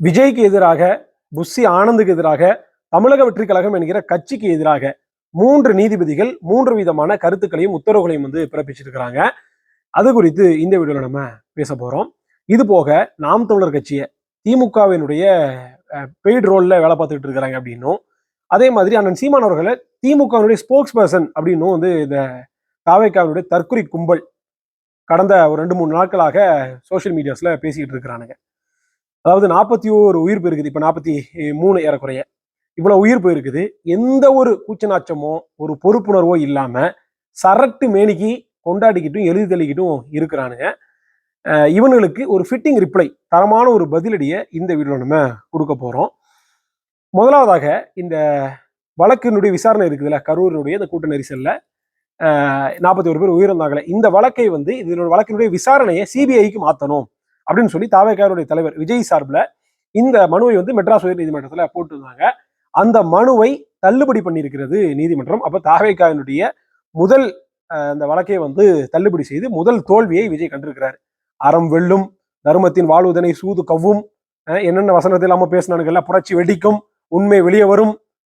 விஜய்க்கு எதிராக புஷி ஆனந்துக்கு எதிராக தமிழக வெற்றி கழகம் என்கிற கட்சிக்கு எதிராக மூன்று நீதிபதிகள் மூன்று விதமான கருத்துக்களையும் உத்தரவுகளையும் வந்து பிறப்பிச்சிருக்கிறாங்க. அது குறித்து இந்த வீடியோவில் நம்ம பேச போகிறோம் இது போக நாம் தமிழர் கட்சியை திமுகவினுடைய பெய்ட் ரோலில் வேலை பார்த்துக்கிட்டு இருக்கிறாங்க அப்படின்னும். அதே மாதிரி அண்ணன் சீமான் அவர்களை திமுகவினுடைய ஸ்போக்ஸ் பர்சன் அப்படின்னும் வந்து இந்த தாவேக்காவினுடைய தற்குறி கும்பல் கடந்த ஒரு ரெண்டு மூணு நாட்களாக சோஷியல் மீடியாஸில் பேசிக்கிட்டு இருக்கிறானுங்க. அதாவது நாற்பத்தி ஒரு உயிர் போயிருக்குது. இப்போ நாற்பத்தி மூணு ஏறக்குறைய. இவ்வளோ உயிர் போயிருக்குது. எந்த ஒரு கூச்சநாச்சமோ ஒரு பொறுப்புணர்வோ இல்லாமல் சரட்டு மேனிக்கு கொண்டாடிக்கிட்டும் எழுதி தள்ளிக்கிட்டும் இருக்கிறானுங்க. இவனுங்களுக்கு ஒரு ஃபிட்டிங் ரிப்ளை தரமான ஒரு பதிலடியை இந்த வீடியோல நம்ம கொடுக்க போகிறோம் முதலாவதாக இந்த வழக்கினுடைய விசாரணை இருக்குதுல்ல கரூரினுடைய இந்த கூட்ட நெரிசலில். நாற்பத்தி ஒரு பேர் உயிரிழந்தாங்களே இந்த வழக்கை வந்து இதனுடைய வழக்கினுடைய விசாரணையை சிபிஐக்கு மாற்றணும் அப்படின்னு சொல்லி தாவேக்காருடைய தலைவர் விஜய் சார்பில் இந்த மனுவை வந்து மெட்ராஸ் உயர் நீதிமன்றத்தில் போட்டிருந்தாங்க. அந்த மனுவை தள்ளுபடி பண்ணியிருக்கிறது நீதிமன்றம். அப்போ தாவேக்காவினுடைய முதல் அந்த வழக்கை வந்து தள்ளுபடி செய்து முதல் தோல்வியை விஜய் கண்டிருக்கிறார். அறம் வெல்லும் தர்மத்தின் வாழ்வுதனை சூது கவ்வும் என்னென்ன வசனத்தை இல்லாமல் பேசினானுங்கல்ல புரட்சி வெடிக்கும் உண்மை வெளியே வரும்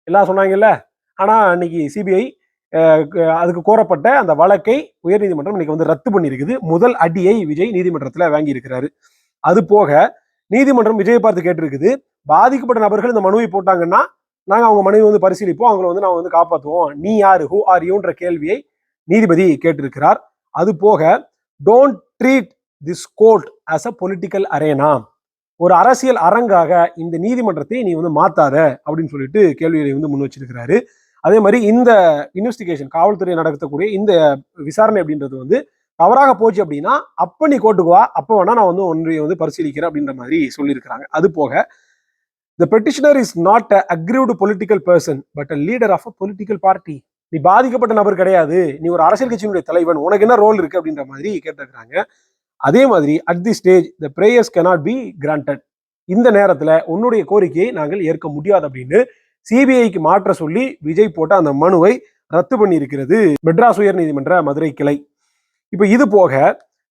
எல்லாம் சொன்னாங்கல்ல? ஆனால் அன்னைக்கு சிபிஐ அதுக்கு கோரப்பட்ட அந்த வழக்கை உயர்நீதிமன்றம் இன்னைக்கு வந்து ரத்து பண்ணியிருக்குது. முதல் அடியை விஜய் நீதிமன்றத்தில் வாங்கி இருக்கிறாரு அது போக நீதிமன்றம் விஜய் பார்த்து கேட்டிருக்குது பாதிக்கப்பட்ட நபர்கள் இந்த மனுவை போட்டாங்கன்னா நாங்கள் அவங்க மனுவை வந்து பரிசீலிப்போம். அவங்கள வந்து நாங்கள் வந்து காப்பாற்றுவோம் நீ யாரு? ஹூ ஆர் யூன்ற கேள்வியை நீதிபதி கேட்டிருக்கிறார். அது போக don't treat this court as a political arena ஒரு அரசியல் அரங்காக இந்த நீதிமன்றத்தை நீ வந்து மாத்தாத. அப்படின்னு சொல்லிட்டு கேள்வியை வந்து முன் வச்சிருக்கிறாரு. அதே மாதிரி இந்த இன்வெஸ்டிகேஷன் காவல்துறை நடத்தக்கூடிய இந்த விசாரணை அப்படின்றது வந்து தவறாக போச்சு அப்படின்னா அப்ப நீ கோர்ட்டுக்கு வா அப்ப வேணா நான் வந்து ஒன்றை வந்து பரிசீலிக்கிறேன் அப்படின்ற மாதிரி சொல்லியிருக்கிறாங்க. அது போக the petitioner is not a aggrieved political person but a leader of a political party நீ பாதிக்கப்பட்ட நபர் கிடையாது. நீ ஒரு அரசியல் கட்சியினுடைய தலைவன். உனக்கு என்ன ரோல் இருக்கு அப்படின்ற மாதிரி கேட்டிருக்கிறாங்க. அதே மாதிரி at the stage the prayers cannot be granted இந்த நேரத்துல உன்னுடைய கோரிக்கையை நாங்கள் ஏற்க முடியாது அப்படின்னு சிபிஐக்கு மாற்ற சொல்லி விஜய் போட்ட அந்த மனுவை ரத்து பண்ணியிருக்கிறது மெட்ராஸ் உயர் நீதிமன்ற மதுரை கிளை. இப்போ இது போக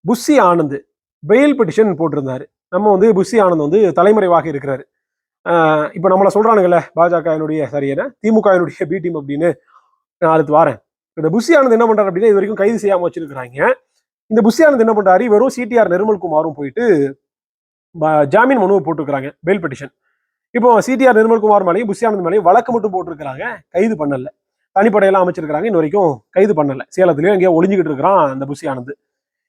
புஷி ஆனந்த் பெயில் பெட்டிஷன் போட்டிருந்தாரு. நம்ம வந்து புஷி ஆனந்த் வந்து தலைமறைவாக இருக்கிறாரு. இப்போ நம்மளை சொல்கிறானுங்களே பாஜக என்னுடைய சரியான என்னுடைய பி டீம் அப்படின்னு நான் அடுத்து வரேன். இந்த புஷி ஆனந்த் என்ன பண்றாரு அப்படின்னா இது வரைக்கும் கைது செய்யாமல் வச்சிருக்கிறாங்க. இந்த புஷி ஆனந்த் என்ன பண்ணுறாரு வெறும் சிடிஆர் நிர்மல்குமாரும் போயிட்டு ப- ஜாமீன் மனுவை போட்டிருக்கிறாங்க பெயில் பெட்டிஷன் இப்போ சிடிஆர் நிர்மல்குமார் மேலேயும் புஷியானந்த் மேலேயும் வழக்கு மட்டும் போட்டிருக்கிறாங்க. கைது பண்ணல. தனிப்படையெல்லாம் அமைச்சிருக்கிறாங்க. இன்ன வரைக்கும் கைது பண்ணல. சேலத்துலயும் எங்கேயோ ஒளிஞ்சுக்கிட்டு இருக்கிறான் அந்த புஷியானந்த்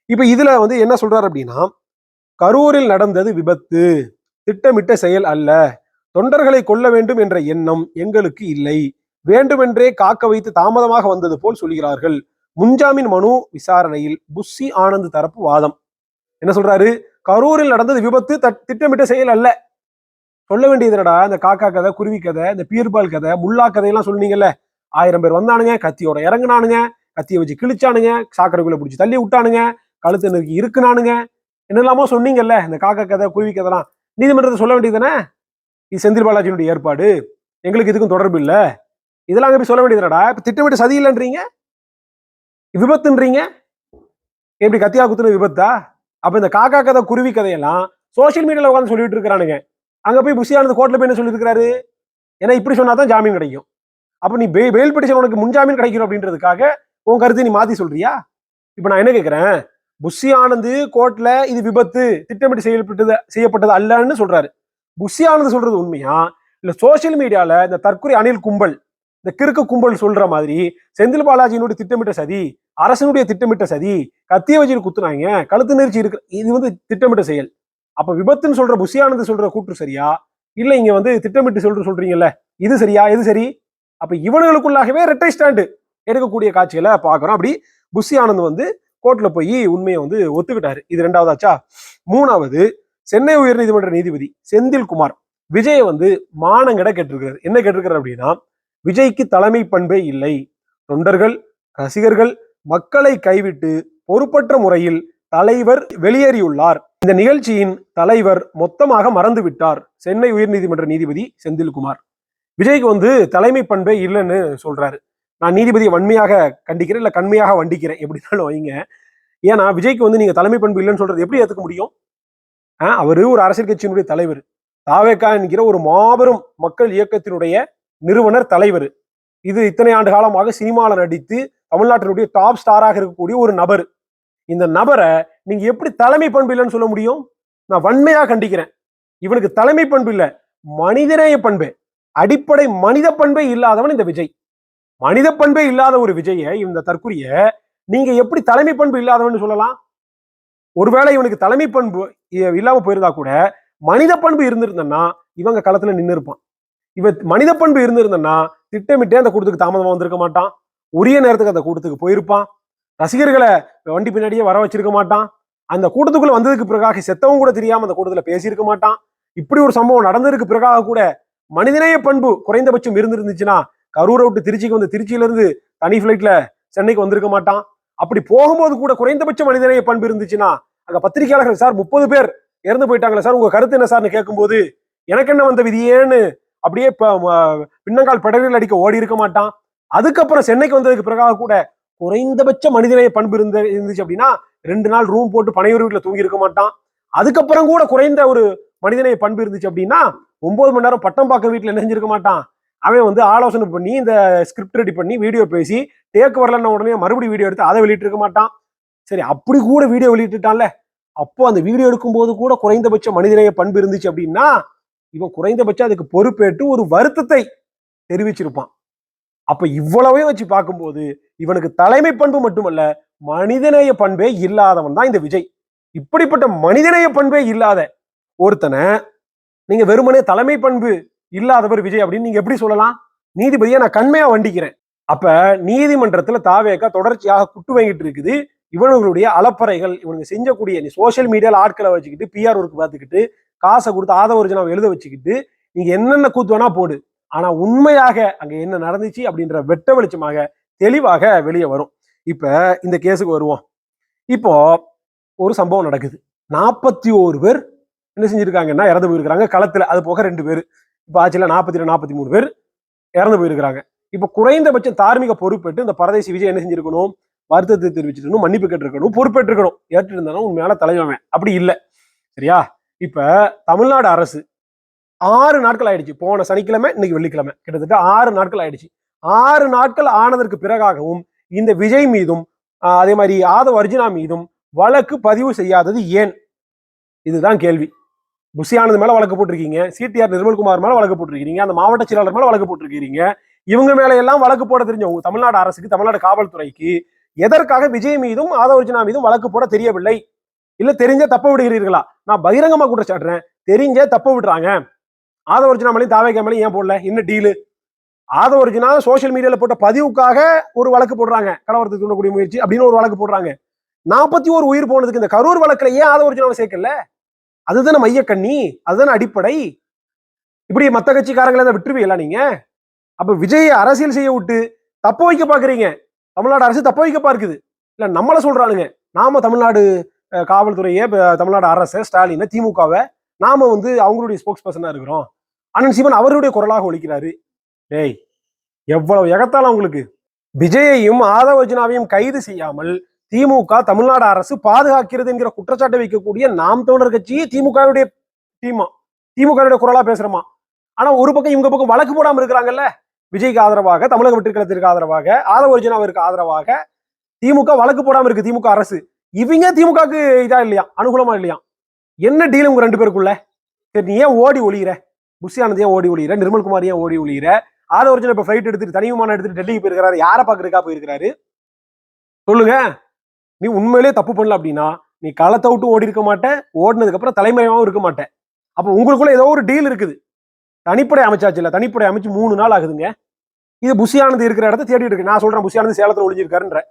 இப்போ இதுல வந்து என்ன சொல்றாரு அப்படின்னா கரூரில் நடந்தது விபத்து. திட்டமிட்ட செயல் அல்ல. தொண்டர்களை கொல்ல வேண்டும் என்ற எண்ணம் எங்களுக்கு இல்லை. வேண்டுமென்றே காக்க வைத்து தாமதமாக வந்தது போல் சொல்கிறார்கள். முன்ஜாமீன் மனு விசாரணையில் புஷி ஆனந்த் தரப்பு வாதம். என்ன சொல்றாரு? கரூரில் நடந்தது விபத்து தட்- திட்டமிட்ட செயல் அல்ல. சொல்ல வேண்டியதுடா இந்த காக்கா கதை குருவி கதை இந்த பீர்பால் கதை முல்லா கதையெல்லாம் சொன்னீங்கல்ல? ஆயிரம் பேர் வந்தானுங்க கத்தியோட இறங்குனானுங்க கத்தியை வச்சு கிழிச்சானுங்க சாக்கடைக்குள்ள பிடிச்சி தள்ளி விட்டானுங்க கழுத்து நெருக்கி இருக்குனானுங்க என்னெல்லாமோ சொன்னீங்கல்ல இந்த காக்கா கதை குருவி கதைலாம். நீதிமன்றத்தை சொல்ல வேண்டியதுதானே இது செந்தில் பாலாஜியினுடைய ஏற்பாடு. எங்களுக்கு இதுக்கும் தொடர்பு இல்லை. இதெல்லாம் அங்கே போய் சொல்ல வேண்டியதுடா இப்போ திட்டமிட்ட சதி இல்லைன்றீங்க? விபத்துன்றீங்க? எப்படி கத்தியா குத்துன விபத்தா? அப்போ இந்த காக்கா கதை குருவி கதையெல்லாம் சோஷியல் மீடியாவில் உட்காந்து சொல்லிட்டு இருக்கிறானுங்க. அங்கே போய் புஷியானது கோர்ட்டில் போய் என்ன சொல்லியிருக்கிறாரு? ஏன்னா இப்படி சொன்னாதான் ஜாமீன் கிடைக்கும். அப்போ நீ பெ- பெயில் பிடிச்ச உனக்கு முன்ஜாமீன் கிடைக்கணும் அப்படின்றதுக்காக உன் கருத்தை நீ மாற்றி சொல்றியா? இப்போ நான் என்ன கேட்குறேன்? புஷி ஆனந்த் கோர்ட்டில் இது விபத்து திட்டமிட்டு செய்யப்பட்டது செய்யப்பட்டது அல்லன்னு சொல்றாரு. புஷி ஆனந்த் சொல்றது உண்மையா? இல்லை சோஷியல் மீடியாவில் இந்த தற்கொலை அணில் கும்பல் இந்த கிறுக்கு கும்பல் சொல்ற மாதிரி செந்தில் பாலாஜியினுடைய திட்டமிட்ட சதி அரசனுடைய திட்டமிட்ட சதி கத்திய வச்சு குத்துனாங்க கழுத்து நெரிச்சி இருக்கு இது வந்து திட்டமிட்ட செயல். அப்ப விபத்துன்னு சொல்ற புஷியானது சொல்ற கூற்று சரியா? இல்ல இங்க வந்து திட்டமிட்டு சொல்ற சொல்றீங்கல்ல இது சரியா எது சரி? அப்ப இவனுங்களுக்குள்ளாகவே ரெட்டை ஸ்டாண்டு எடுக்கக்கூடிய காட்சிகளை பாக்குறோம் அப்படி புஷி ஆனந்த் வந்து கோர்ட்ல போய் உண்மையை வந்து ஒத்துக்கிட்டாரு. இது ரெண்டாவதாச்சா? மூணாவது சென்னை உயர்நீதிமன்ற நீதிபதி செந்தில்குமார் விஜயை வந்து மானங்கட கேட்டிருக்கிறார். என்ன கேட்டிருக்கிறார் அப்படின்னா விஜய்க்கு தலைமை பண்பே இல்லை. தொண்டர்கள் ரசிகர்கள் மக்களை கைவிட்டு பொறுப்பற்ற முறையில் தலைவர் வெளியேறியுள்ளார். இந்த நிகழ்ச்சியின் தலைவர் மொத்தமாக மறந்து விட்டார் சென்னை உயர்நீதிமன்ற நீதிபதி செந்தில்குமார். விஜய்க்கு வந்து தலைமை பண்பே இல்லைன்னு சொல்றாரு. நான் நீதிபதியை வன்மையாக கண்டிக்கிறேன் இல்ல கண்மையாக வண்டிக்கிறேன் எப்படினாலும் வைங்க. ஏன்னா விஜய்க்கு வந்து நீங்க தலைமை பண்பு இல்லைன்னு சொல்றது எப்படி ஏத்துக்க முடியும்? ஆஹ் அவரு ஒரு அரசியல் கட்சியினுடைய தலைவர். தாவேக்கா என்கிற ஒரு மாபெரும் மக்கள் இயக்கத்தினுடைய நிறுவனர் தலைவர். இது இத்தனை ஆண்டு காலமாக சினிமாவில் நடித்து தமிழ்நாட்டினுடைய டாப் ஸ்டாராக இருக்கக்கூடிய ஒரு நபர். இந்த நபரை நீங்க எப்படி தலைமை பண்பு இல்லைன்னு சொல்ல முடியும்? நான் வன்மையா கண்டிக்கிறேன். இவனுக்கு தலைமை பண்பு இல்ல மனிதநேய பண்பு. அடிப்படை மனித பண்பே இல்லாதவன் இந்த விஜய். மனித பண்பே இல்லாத ஒரு விஜய இந்த தற்குறிய நீங்க எப்படி தலைமை பண்பு இல்லாதவன் சொல்லலாம்? ஒருவேளை இவனுக்கு தலைமை பண்பு இ- இல்லாம போயிருந்தா கூட மனித பண்பு இருந்திருந்தன்னா இவங்க களத்துல நின்று இருப்பான். இவ மனித பண்பு இருந்திருந்தன்னா திட்டமிட்டே அந்த கூட்டத்துக்கு தாமதமா வந்திருக்க மாட்டான். உரிய நேரத்துக்கு அந்த கூட்டத்துக்கு போயிருப்பான். ரசிகர்களை வண்டி பின்னாடியே வர வச்சிருக்க மாட்டான். அந்த கூட்டத்துக்குள்ள வந்ததுக்கு பிறகாக செத்தவும் கூட தெரியாம அந்த கூட்டத்துல பேசியிருக்க மாட்டான். இப்படி ஒரு சம்பவம் நடந்ததுக்கு பிறகாக கூட மனிதநேய பண்பு குறைந்தபட்சம் இருந்திருந்துச்சுன்னா கரூரை விட்டு திருச்சிக்கு வந்து திருச்சியில இருந்து தனி ஃபிளைட்ல சென்னைக்கு வந்திருக்க மாட்டான். அப்படி போகும்போது கூட குறைந்தபட்ச மனிதநேய பண்பு இருந்துச்சுன்னா அங்க பத்திரிகையாளர்கள் சார் முப்பது பேர் இறந்து போயிட்டாங்களே சார் உங்க கருத்து என்ன சார்னு கேட்கும்போது எனக்கு என்ன வந்த விதியேன்னு அப்படியே பின்னங்கால் பிடரில் அடிக்க ஓடி இருக்க மாட்டான். அதுக்கப்புறம் சென்னைக்கு வந்ததுக்கு பிறகாக கூட குறைந்தபட்ச மனிதநேய பண்பு இருந்த இருந்துச்சு அப்படின்னா ரெண்டு நாள் ரூம் போட்டு பனையூர் வீட்டில் தூங்கி இருக்க மாட்டான். அதுக்கப்புறம் கூட குறைந்த ஒரு மனிதநேய பண்பு இருந்துச்சு அப்படின்னா ஒன்பது மணி நேரம் பட்டம் பார்க்க வீட்டில் நினைஞ்சிருக்க மாட்டான். அவன் வந்து ஆலோசனை பண்ணி இந்த ஸ்கிரிப்ட் ரெடி பண்ணி வீடியோ பேசி டேக் வரலன்னு உடனே மறுபடியும் வீடியோ எடுத்து அதை வெளியிட்டு இருக்க மாட்டான். சரி அப்படி கூட வீடியோ வெளியிட்டுட்டான்ல. அப்போ அந்த வீடியோ எடுக்கும்போது கூட குறைந்தபட்ச மனிதநேய பண்பு இருந்துச்சு அப்படின்னா இவன் குறைந்தபட்சம் அதுக்கு பொறுப்பேற்று ஒரு வருத்தத்தை தெரிவிச்சிருப்பான். அப்ப இவ்வளவே வச்சு பார்க்கும்போது இவனுக்கு தலைமை பண்பு மட்டுமல்ல மனிதநேய பண்பே இல்லாதவன் தான் இந்த விஜய். இப்படிப்பட்ட மனிதநேய பண்பே இல்லாத ஒருத்தனை நீங்க வெறுமனே தலைமை பண்பு இல்லாதவர் விஜய் அப்படின்னு நீங்க எப்படி சொல்லலாம்? நீதிபதியை நான் கண்மையா வண்டிக்கிறேன். அப்ப நீதிமன்றத்துல தாவேக்கா தொடர்ச்சியாக குட்டு வாங்கிட்டு இருக்குது. இவனுடைய அலப்பறைகள் இவனுங்க செஞ்சக்கூடிய நீ சோஷியல் மீடியால ஆட்களை வச்சுக்கிட்டு பிஆர் ஒர்க் பார்த்துக்கிட்டு காசை கொடுத்து ஆதவர்ஜனாவை எழுத வச்சுக்கிட்டு நீங்க என்னென்ன கூத்து வேணா போடு. ஆனா உண்மையாக அங்க என்ன நடந்துச்சு அப்படின்ற வெட்ட வெளிச்சமாக தெளிவாக வெளியே வரும். இப்ப இந்த கேஸுக்கு வருவோம். இப்போ ஒரு சம்பவம் நடக்குது. நாற்பத்தி ஓரு பேர் என்ன செஞ்சிருக்காங்கன்னா இறந்து போயிருக்கிறாங்க. களத்துல அது போக ரெண்டு பேர். இப்போ ஆச்சுல நாற்பத்தி ரெண்டு நாற்பத்தி மூணு பேர் இறந்து போயிருக்கிறாங்க. இப்போ குறைந்தபட்சம் தார்மீக பொறுப்பேற்று இந்த பரதேசி விஜய் என்ன செஞ்சிருக்கணும்? வருத்தத்தை தெரிவிச்சிருக்கணும் மன்னிப்பு கேட்டிருக்கணும் பொறுப்பேற்றிருக்கணும். ஏற்று இருந்தாலும் உண்மையான தலைவன் அப்படி இல்லை. சரியா? இப்ப தமிழ்நாடு அரசு ஆறு நாட்கள் ஆயிடுச்சு. போன சனிக்கிழமை இன்னைக்கு வெள்ளிக்கிழமை. கிட்டத்தட்ட ஆறு நாட்கள் ஆயிடுச்சு. ஆறு நாட்கள் ஆனதற்கு பிறகாகவும் இந்த விஜய் மீதும் ஆஹ், அதே மாதிரி ஆதவ் அர்ஜுனா மீதும் வழக்கு பதிவு செய்யாதது ஏன்? இதுதான் கேள்வி. புஷியானது மேல வழக்கு போட்டிருக்கீங்க. சிடிஆர் நிர்மல்குமார் மேல வழக்கு போட்டிருக்கீங்க. அந்த மாவட்ட செயலாளர் மேல வழக்கு போட்டிருக்கீங்க. இவங்க மேல எல்லாம் வழக்கு போட தெரிஞ்சவங்க தமிழ்நாடு அரசுக்கு தமிழ்நாடு காவல்துறைக்கு எதற்காக விஜய் மீதும் ஆதவ அர்ஜுனா மீதும் வழக்கு போட தெரியவில்லை? இல்ல தெரிஞ்சே தப்ப விடுகிறீர்களா? நான் பகிரங்கமா குற்றச்சாட்டுறேன் தெரிஞ்ச தப்ப விடுறாங்க. ஆதவ ஒரிஜினாமலையும் மேலேயும் தாவேக்கா ஏன் போடல? என்ன டீலு ஆதவ ஒரிஜினா சோஷியல் மீடியால போட்ட பதிவுக்காக ஒரு வழக்கு போடுறாங்க. கலவரத்துக்கு தூண்டக்கூடிய முயற்சி அப்படின்னு ஒரு வழக்கு போடுறாங்க. நாற்பத்தி ஒரு உயிர் போனதுக்கு இந்த கரூர் வழக்குல ஏன் ஆதவ ஒரிஜினாவை சேர்க்கல? அதுதானே மையக்கண்ணி அதுதானே அடிப்படை. இப்படி மத்த கட்சிக்காரங்களை தான் விட்டுருவீங்களா நீங்க? அப்ப விஜயை அரசியல் செய்ய விட்டு தப்ப வைக்க பாக்குறீங்க. தமிழ்நாடு அரசு தப்ப வைக்க பார்க்குது. இல்ல நம்மள சொல்றானுங்க. நாம தமிழ்நாடு காவல்துறையே காவல்துறையை தமிழ்நாடு அரசு ஸ்டாலின் திமுகவை நாம வந்து அவங்களுடைய ஸ்போக்ஸ் பர்சனா இருக்கிறோம். அண்ணன் சிவன் அவருடைய குரலாக ஒழிக்கிறாரு டேய் எவ்வளவு எகத்தால உங்களுக்கு விஜயையும் ஆதவஜனாவையும் கைது செய்யாமல் திமுக தமிழ்நாடு அரசு பாதுகாக்கிறது என்கிற குற்றச்சாட்டை வைக்கக்கூடிய நாம் தமிழர் கட்சியே திமுகவுடைய டீமா திமுகவுடைய குரலா பேசுறோமா? ஆனா ஒரு பக்கம் இவங்க பக்கம் வழக்கு போடாம இருக்கிறாங்கல்ல? விஜய்க்கு ஆதரவாக தமிழக வெற்றிக்கலத்திற்கு ஆதரவாக ஆதவர்ஜனாவிற்கு ஆதரவாக திமுக வழக்கு போடாம இருக்கு திமுக அரசு. இவங்க திமுகவுக்கு இதா இல்லையா? அனுகூலமா இல்லையா? என்ன டீல் உங்க ரெண்டு பேருக்குள்ள? சரி நீ ஏன் ஓடி ஒளியிற? புஷியானது ஏன் ஓடி ஒளியிற? நிர்மல்குமார் ஏன் ஓடி ஒளியிற? ஆதவர்ஜன் இப்ப ஃபிளைட் எடுத்துட்டு தனி விமானம் எடுத்துட்டு டெல்லிக்கு போயிருக்காரு யாரை பாக்குறதுக்கா போயிருக்காரு சொல்லுங்க. நீ உண்மையிலேயே தப்பு பண்ணல அப்படின்னா நீ களத்தை விட்டு ஓடி இருக்க மாட்டேன். ஓடினதுக்கு அப்புறம் தலைமறைவாகவும் இருக்க மாட்டேன். அப்ப உங்களுக்குள்ள ஏதோ ஒரு டீல் இருக்குது. தனிப்படை அமைச்சாச்சு இல்ல. தனிப்படை அமைச்சு மூணு நாள் ஆகுதுங்க. இது புஷியானது இருக்கிற இடத்த தேடிட்டு இருக்கு. நான் சொல்றேன் புஷியானது சேலத்தில் சேலத்துல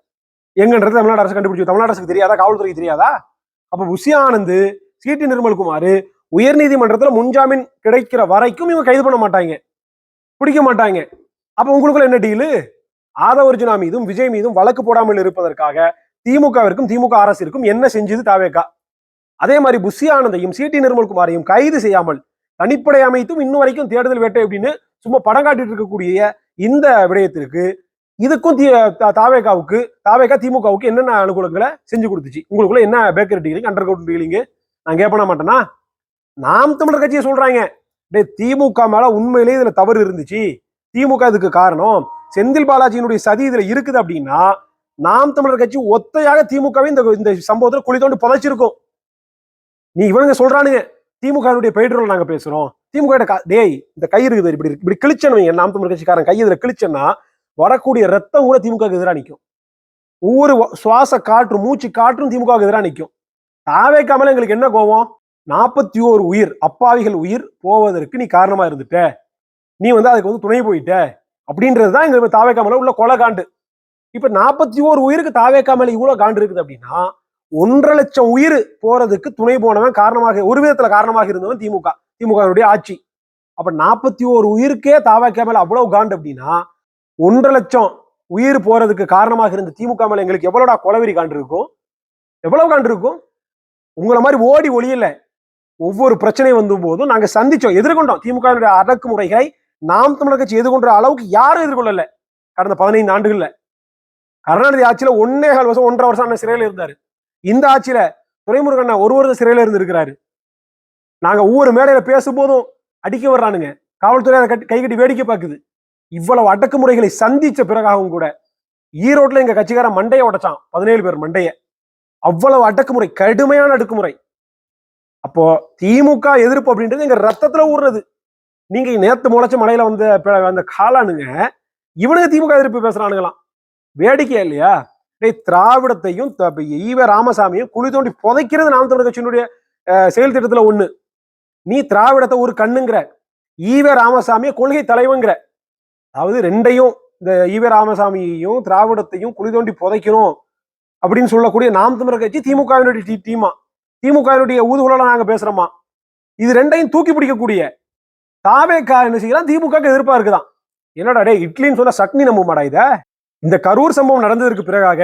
எங்கன்றது தமிழ்நாடு அரசு கண்டுபிடிச்சு தமிழ்நாடு அரசுக்கு தெரியாதா? காவல்துறைக்கு தெரியாதா? அப்ப புஷியானந்து சிடி நிர்மல்குமார் உயர்நீதிமன்றத்தில் முன்ஜாமீன் கிடைக்கிற வரைக்கும் இவங்க கைது பண்ண மாட்டாங்க. பிடிக்க மாட்டாங்க. அப்போ உங்களுக்குள்ள என்ன டீலு? ஆதவர்ஜுனா மீதும் விஜய் மீதும் வழக்கு போடாமல் இருப்பதற்காக திமுகவிற்கும் திமுக அரசிற்கும் என்ன செஞ்சது தாவேக்கா? அதே மாதிரி புஷி ஆனந்தையும் சிடி நிர்மல்குமாரையும் கைது செய்யாமல் தனிப்படை அமைத்தும் இன்னும் வரைக்கும் தேடுதல் வேட்டை அப்படின்னு சும்மா படம் காட்டிட்டு இருக்கக்கூடிய இந்த விடயத்திற்கு இதுக்கும் தி- த- தாவேகாவுக்கு தாவேகா திமுகவுக்கு என்னென்ன அனுகூலங்களை செஞ்சு கொடுத்துச்சு? உங்களுக்குள்ள என்ன bakery dealing underground dealing நான் கேட்பன மாட்டேன்னா நாம் தமிழர் கட்சியை சொல்றாங்க. டேய் திமுக மேல உண்மையிலேயே இதுல தவறு இருந்துச்சு. திமுக இதுக்கு காரணம் செந்தில் பாலாஜியினுடைய சதி இதுல இருக்குது அப்படின்னா நாம் தமிழர் கட்சி ஒத்தையாக திமுகவே இந்த இந்த சம்பவத்துல குழி தோண்டி புதைச்சிருக்கும். நீ இவனுங்க சொல்றானுங்க திமுகவுடைய பெயரோல் நாங்க பேசுறோம். திமுக கா- டேய் இந்த கை இருக்குது இப்படி இப்படி கிழிச்சனுங்க நாம் தமிழர் கட்சிக்காரன் கை இதுல கிழிச்சன்னா வரக்கூடிய ரத்தம் கூட திமுக எதிராக நிற்கும் ஒவ்வொரு சுவாச காற்று மூச்சு காற்றும் திமுக எதிராக நிற்கும் தாவேக்காமல எங்களுக்கு என்ன கோவம் நாற்பத்தி ஓரு உயிர் அப்பாவிகள் உயிர் போவதற்கு நீ காரணமா இருந்துட்ட. நீ வந்து அதுக்கு வந்து துணை போயிட்ட. அப்படின்றது தான் எங்க கமல உள்ள கொலை காண்டு. இப்ப நாற்பத்தி ஓரு உயிருக்கு தாவேக்காமல இவ்வளவு காண்டு இருக்குது அப்படின்னா ஒன்றரை லட்சம் உயிர் போறதுக்கு துணை போனவன் காரணமாக ஒரு விதத்துல காரணமாக இருந்தவன் திமுக திமுகவுடைய ஆட்சி. அப்ப நாற்பத்தி ஓரு உயிருக்கே தாவேக்காமல அவ்வளவு காண்டு அப்படின்னா ஒன்றரை லட்சம் உயிர் போறதுக்கு காரணமாக இருந்த திமுக மேல எங்களுக்கு எவ்வளவுடா கொலவெறி காண்டு இருக்கும்? எவ்வளவு காண்டு இருக்கும்? உங்களை மாதிரி ஓடி ஒளியல ஒவ்வொரு பிரச்சனை வந்த போதும் நாங்க சந்திச்சோம் எதிர்கொண்டோம். திமுக அடக்குமுறைகளை நாம் தமிழர் கட்சி எதிர்கொண்ட அளவுக்கு யாரும் எதிர்கொள்ளல. கடந்த பதினைந்து ஆண்டுகள்ல. கருணாநிதி ஆட்சியில ஒன்னே கால் வருஷம் ஒன்றரை வருஷம் அண்ணன் சிறையில் இருந்தாரு. இந்த ஆட்சியில துறைமுருகண்ணா ஒரு வருஷம் சிறையில இருந்திருக்கிறாரு. நாங்க ஒவ்வொரு மேடையில பேசும்போதும் அடிக்க வர்றானுங்க. காவல்துறை அதை கட்டி- கை கட்டி வேடிக்கை பார்க்குது. இவ்வளவு அடக்குமுறைகளை சந்திச்ச பிறகாகவும் கூட ஈரோட்ல எங்க கட்சிக்காரன் மண்டையை உடைச்சான். பதினேழு பேர் மண்டைய. அவ்வளவு அடக்குமுறை கடுமையான அடக்குமுறை. அப்போ திமுக எதிர்ப்பு அப்படின்றது எங்க ரத்தத்துல ஊறுறது. நீங்க நேத்து முளைச்ச மலையில வந்த அந்த காலானுங்க இவனுங்க திமுக எதிர்ப்பு பேசுறானுங்களாம். வேடிக்கையா இல்லையா? டேய் திராவிடத்தையும் த- ஈவ ராமசாமியும் குழி தோண்டி புதைக்கிறது நாம் தமிழர் கட்சியினுடைய செயல் திட்டத்துல ஒண்ணு. நீ திராவிடத்தை ஒரு கண்ணுங்கிற ஈவ ராமசாமியை கொள்கை தலைவங்கிற அதாவது ரெண்டையும் இந்த ஈவ ராமசாமியையும் திராவிடத்தையும் குழி தோண்டி புதைக்கணும். அப்படின்னு சொல்லக்கூடிய நாம் தமிழர் கட்சி திமுகவினுடைய டீமா. திமுகவினுடைய ஊதுகுழல நாங்கள் பேசுறோமா? இது ரெண்டையும் தூக்கி பிடிக்கக்கூடிய தாவேக்கா என்ன செய்யலாம் திமுக எதிர்ப்பா இருக்குதான். என்னடா டே இட்லின்னு சொல்ல சட்னி நம்புமாடா இத? இந்த கரூர் சம்பவம் நடந்ததற்கு பிறகாக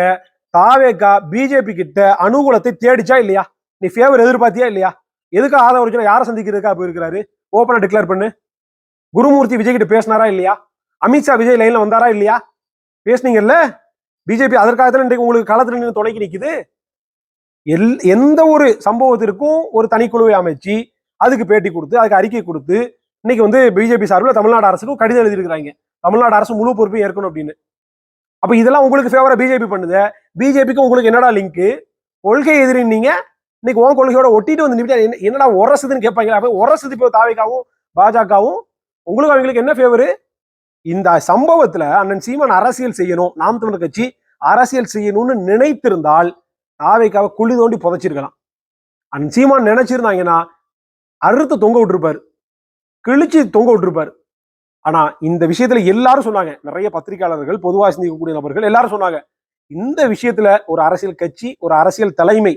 தாவேக்கா பிஜேபி கிட்ட அனுகூலத்தை தேடிச்சா இல்லையா? நீ ஃபேவர் எதிர்பார்த்தியா இல்லையா? எதுக்கு ஆதரவு ஒரிஜினல் யாரை சந்திக்கிறதுக்கா போயிருக்கிறாரு? ஓப்பனா டிக்ளேர் பண்ணு. குருமூர்த்தி விஜய் கிட்ட பேசினாரா இல்லையா? அமித்ஷா விஜய் லைன்ல வந்தாரா இல்லையா? பேசுனீங்கல்ல? பிஜேபி அதற்காக தான் இன்றைக்கு உங்களுக்கு களத்தில் நின்று தொடங்கி நிற்குது எல் எந்த ஒரு சம்பவத்திற்கும் ஒரு தனிக்குழுவை அமைச்சு அதுக்கு பேட்டி கொடுத்து அதுக்கு அறிக்கை கொடுத்து இன்னைக்கு வந்து பிஜேபி சார்பில் தமிழ்நாடு அரசுக்கும் கடிதம் எழுதியிருக்கிறாங்க. தமிழ்நாடு அரசு முழு பொறுப்பையும் ஏற்கணும் அப்படின்னு. அப்போ இதெல்லாம் உங்களுக்கு ஃபேவரா பிஜேபி பண்ணுது? பிஜேபிக்கு உங்களுக்கு என்னடா லிங்க் கொள்கை எதிரின்னீங்க இன்னைக்கு உன் கொள்கையோட ஒட்டிட்டு வந்து நிமிடம் என்னடா உரசுதுன்னு கேட்பாங்க. அப்போ உரசுது இப்போ தாவைக்காவும் பாஜகவும். உங்களுக்கு அவங்களுக்கு என்ன ஃபேவரு இந்த சம்பவத்துல அண்ணன் சீமான் அரசியல் செய்யணும் நாம் தமிழர் கட்சி அரசியல் செய்யணும்னு நினைத்திருந்தால் தாவைக்காவை குழி தோண்டி புதைச்சிருக்கலாம். அண்ணன் சீமான் நினைச்சிருந்தாங்கன்னா அறுத்து தொங்க விட்டுருப்பாரு கிழிச்சு தொங்க விட்டுருப்பாரு. ஆனா இந்த விஷயத்துல எல்லாரும் சொன்னாங்க நிறைய பத்திரிகையாளர்கள் பொதுவாக சிந்திக்கக்கூடிய நபர்கள் எல்லாரும் சொன்னாங்க இந்த விஷயத்துல ஒரு அரசியல் கட்சி ஒரு அரசியல் தலைமை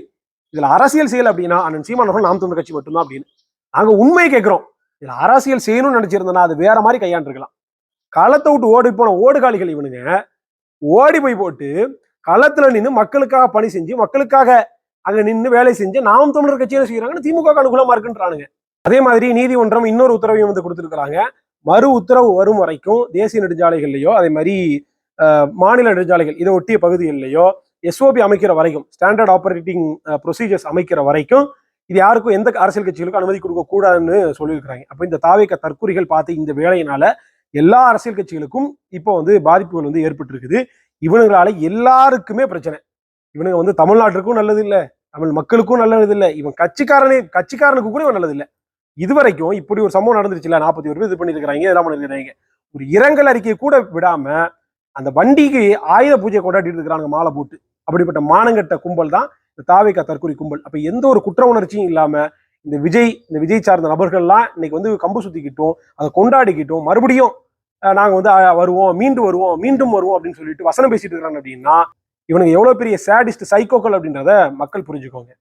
இதுல அரசியல் செய்யல அப்படின்னா அண்ணன் சீமான் நாம் தமிழர் கட்சி மட்டும்தான் அப்படின்னு நாங்க உண்மையை கேட்கிறோம். இதுல அரசியல் செய்யணும்னு நினைச்சிருந்தோம்னா அது வேற மாதிரி கையாண்டிருக்கலாம். களத்தை விட்டு ஓடி போன ஓடுகாலிகள் இவனுங்க. ஓடி போய் போட்டு களத்துல நின்று மக்களுக்காக பணி செஞ்சு மக்களுக்காக அங்க நின்று வேலை செஞ்சு நாம் தமிழர் கட்சியில செய்யறாங்கன்னு திமுக அனுகூலமா இருக்குன்றானுங்க. அதே மாதிரி நீதிமன்றம் இன்னொரு உத்தரவையும் வந்து கொடுத்திருக்கிறாங்க. மறு உத்தரவு வரும் வரைக்கும் தேசிய நெடுஞ்சாலைகள்லயோ அதே மாதிரி மாநில நெடுஞ்சாலைகள் இதை ஒட்டிய பகுதிகளிலேயோ எஸ்ஓபி அமைக்கிற வரைக்கும் ஸ்டாண்டர்ட் ஆப்ரேட்டிங் ப்ரொசீஜர்ஸ் அமைக்கிற வரைக்கும் இது யாருக்கும் எந்த அரசியல் கட்சிகளுக்கும் அனுமதி கொடுக்க கூடாதுன்னு சொல்லியிருக்கிறாங்க. அப்ப இந்த தாவேக்க தற்கொலைகள் பார்த்து இந்த வேலையினால எல்லா அரசியல் கட்சிகளுக்கும் இப்போ வந்து பாதிப்புகள் வந்து ஏற்பட்டிருக்குது. இவனுங்களால எல்லாருக்குமே பிரச்சனை. இவனுங்க வந்து தமிழ்நாட்டுக்கும் நல்லது இல்லை தமிழ் மக்களுக்கும் நல்லது இல்லை இவன் கட்சிக்காரனே கட்சிக்காரனுக்கு கூட இவன் நல்லது இல்ல இதுவரைக்கும் இப்படி ஒரு சம்பவம் நடந்துருச்சுல நாற்பத்தி ஒரு பேர் இது பண்ணியிருக்கிறாங்க இதெல்லாம் பண்ணியிருக்கிறாங்க ஒரு இரங்கல் அறிக்கையை கூட விடாம அந்த வண்டிக்கு ஆயுத பூஜை கொண்டாடிட்டு இருக்கிறாங்க மாலை போட்டு. அப்படிப்பட்ட மானங்கட்ட கும்பல் தான் இந்த தாவேக்கா தற்கொலை கும்பல். அப்ப எந்த ஒரு குற்ற உணர்ச்சியும் இல்லாம இந்த விஜய் இந்த விஜய் சார்ந்த நபர்கள்லாம் இன்னைக்கு வந்து கம்பு சுத்திக்கிட்டோம் அதை கொண்டாடிக்கிட்டோம் மறுபடியும் நாங்கள் வந்து வருவோம் மீண்டும் வருவோம் மீண்டும் வருவோம் அப்படின்னு சொல்லிட்டு வசனம் பேசிட்டு இருக்காங்க அப்படின்னா இவனுக்கு எவ்வளவு பெரிய சேடிஸ்ட் சைக்கோக்கள் அப்படின்றத மக்கள் புரிஞ்சுக்கோங்க.